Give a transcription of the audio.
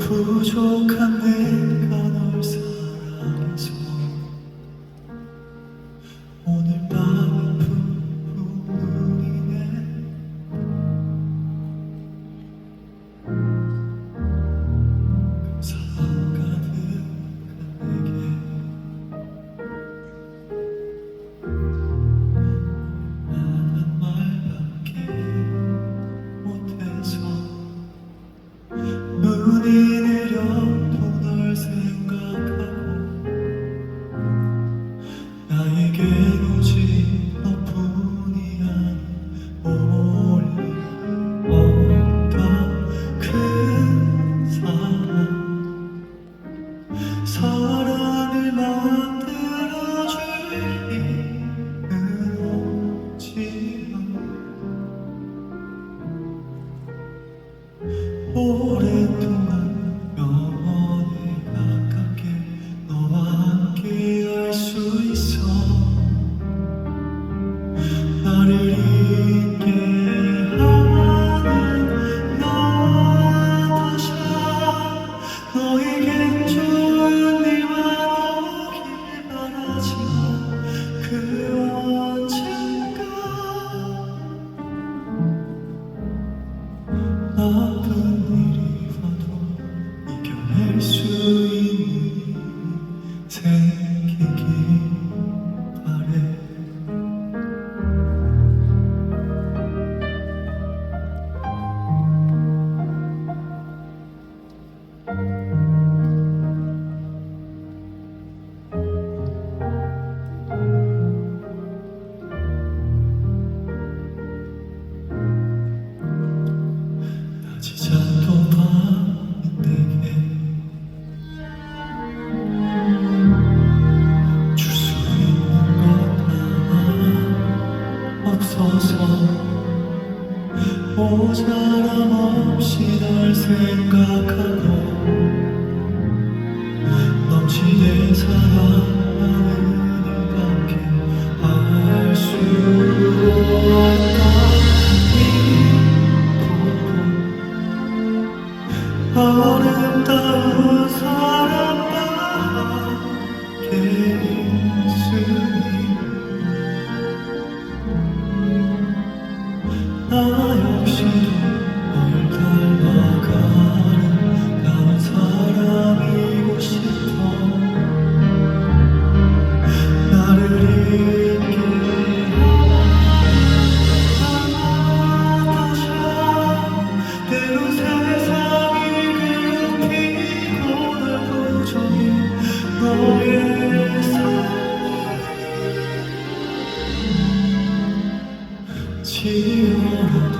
부족한 내 오랫동안 영원히 가깝게 너와 함께 할 수 있어. 나를 잊게 하는 나타샤 너에겐 좋은 일만 오길 바라지만 그 언젠가 나 take 모자람 없이 널 생각하고 넘치는 사랑을 밖에 알수 없다. 아름다운 사람과 함께 있으니 içim